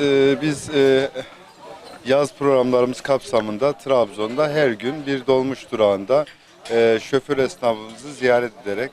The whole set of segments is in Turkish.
e, biz e, yaz programlarımız kapsamında Trabzon'da her gün bir dolmuş durağında e, şoför esnafımızı ziyaret ederek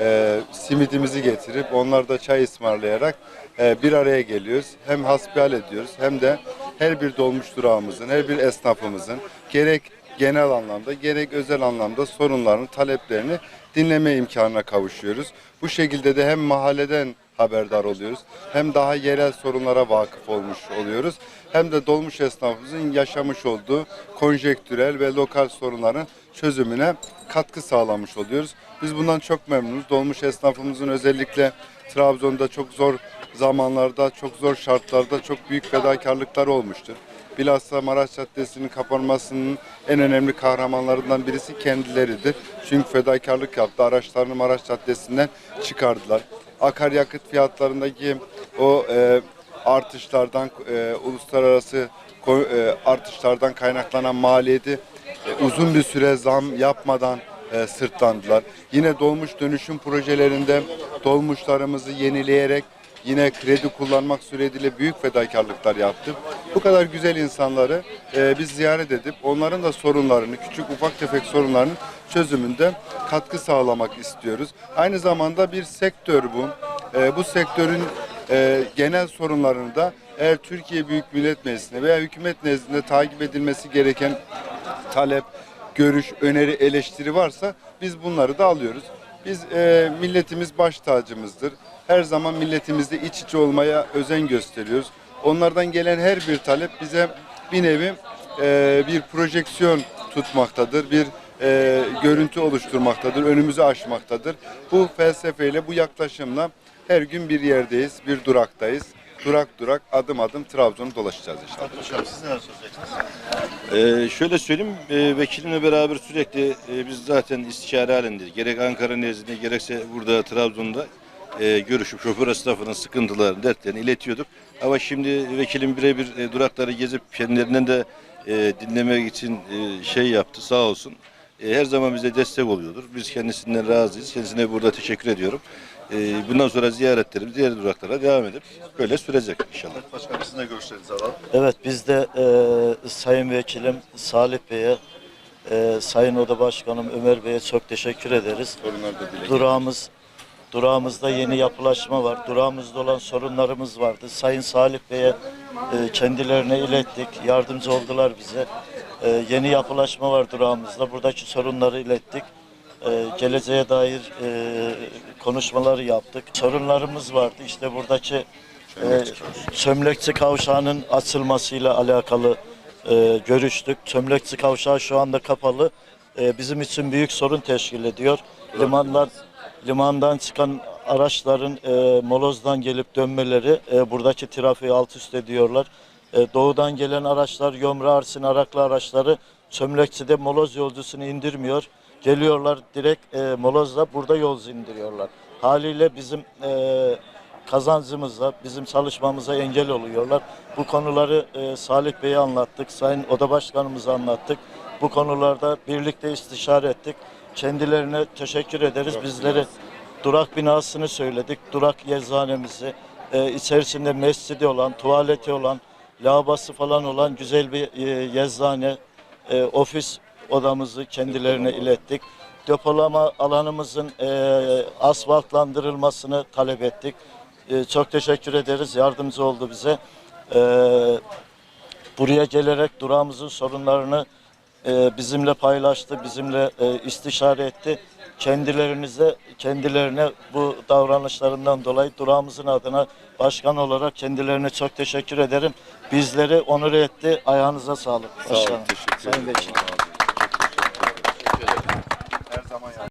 e, simidimizi getirip onlar da çay ısmarlayarak e, bir araya geliyoruz. Hem hasbihal ediyoruz hem de her bir dolmuş durağımızın, her bir esnafımızın gerek genel anlamda gerek özel anlamda sorunlarını, taleplerini dinleme imkanına kavuşuyoruz. Bu şekilde de hem mahalleden haberdar oluyoruz. Hem daha yerel sorunlara vakıf olmuş oluyoruz. Hem de dolmuş esnafımızın yaşamış olduğu konjektürel ve lokal sorunların çözümüne katkı sağlamış oluyoruz. Biz bundan çok memnunuz. Dolmuş esnafımızın özellikle Trabzon'da çok zor zamanlarda, çok zor şartlarda çok büyük fedakarlıklar olmuştur. Bilhassa Maraş Caddesi'nin kapanmasının en önemli kahramanlarından birisi kendileridir. Çünkü fedakarlık yaptı. Araçlarını Maraş Caddesi'nden çıkardılar. Akaryakıt fiyatlarındaki o e, artışlardan, e, uluslararası e, artışlardan kaynaklanan maliyeti e, uzun bir süre zam yapmadan e, sırtlandılar. Yine dolmuş dönüşüm projelerinde dolmuşlarımızı yenileyerek yine kredi kullanmak suretiyle büyük fedakarlıklar yaptı. Bu kadar güzel insanları e, biz ziyaret edip onların da sorunlarını, küçük ufak tefek sorunlarının çözümünde katkı sağlamak istiyoruz. Aynı zamanda bir sektör bu. E, bu sektörün e, genel sorunlarını da eğer Türkiye Büyük Millet Meclisi'ne veya hükümet nezdinde takip edilmesi gereken talep, görüş, öneri, eleştiri varsa biz bunları da alıyoruz. Biz e, milletimiz baş tacımızdır. Her zaman milletimizle iç içe olmaya özen gösteriyoruz. Onlardan gelen her bir talep bize bir nevi e, bir projeksiyon tutmaktadır, bir e, görüntü oluşturmaktadır, önümüzü aşmaktadır. Bu felsefeyle, bu yaklaşımla her gün bir yerdeyiz, bir duraktayız. Durak durak, adım adım Trabzon'u dolaşacağız inşallah. Hocam siz neler söyleyeceksiniz? Ee, şöyle söyleyeyim, e, vekilimle beraber sürekli e, biz zaten istişare halindeyiz. Gerek Ankara nezdinde gerekse burada Trabzon'da e, görüşüp şoför esnafının sıkıntılarını, dertlerini iletiyorduk. Ama şimdi vekilim birebir e, durakları gezip kendilerinden de e, dinlemek için e, şey yaptı sağ olsun. E, her zaman bize destek oluyordur. Biz kendisinden razıyız. Kendisine burada teşekkür ediyorum. E, bundan sonra ziyaretlerimiz diğer duraklara devam edip böyle sürecek inşallah. Başkanım sizin de görüşlerinizi alalım. Evet biz de e, Sayın Vekilim Salih Bey'e, e, Sayın Oda Başkanım Ömer Bey'e çok teşekkür ederiz. Sorunlar da dile Durağımız, durağımızda yeni yapılaşma var. Durağımızda olan sorunlarımız vardı. Sayın Salih Bey'e e, kendilerine ilettik. Yardımcı oldular bize. E, yeni yapılaşma var durağımızda. Buradaki sorunları ilettik. E, geleceğe dair e, konuşmaları yaptık. Sorunlarımız vardı. İşte buradaki e, Çömlekçi Kavşağı'nın açılmasıyla alakalı e, görüştük. Çömlekçi Kavşağı şu anda kapalı. E, bizim için büyük sorun teşkil ediyor. Limanlar limandan çıkan araçların e, molozdan gelip dönmeleri e, buradaki trafiği alt üst ediyorlar. E, doğudan gelen araçlar, Yomra Arsin Araklı araçları Çömlekçi'de moloz yolcusunu indirmiyor. Geliyorlar direkt e, molozla burada yolcu indiriyorlar. Haliyle bizim e, kazancımıza, bizim çalışmamıza engel oluyorlar. Bu konuları e, Salih Bey'e anlattık, Sayın Oda Başkanımıza anlattık. Bu konularda birlikte istişare ettik. Kendilerine teşekkür ederiz. Bizleri durak binasını söyledik, durak eczanemizi, e, içerisinde mescidi olan, tuvaleti olan, lavabası falan olan güzel bir e, eczane, e, ofis odamızı kendilerine ilettik. Depolama alanımızın e, asfaltlandırılmasını talep ettik. E, çok teşekkür ederiz. Yardımcı oldu bize. E, buraya gelerek durağımızın sorunlarını e, bizimle paylaştı, bizimle e, istişare etti. Kendilerinize, kendilerine bu davranışlarından dolayı durağımızın adına başkan olarak kendilerine çok teşekkür ederim. Bizleri onur etti. Ayağınıza sağlık. Sağ olun, Başkanım. teşekkür ederim.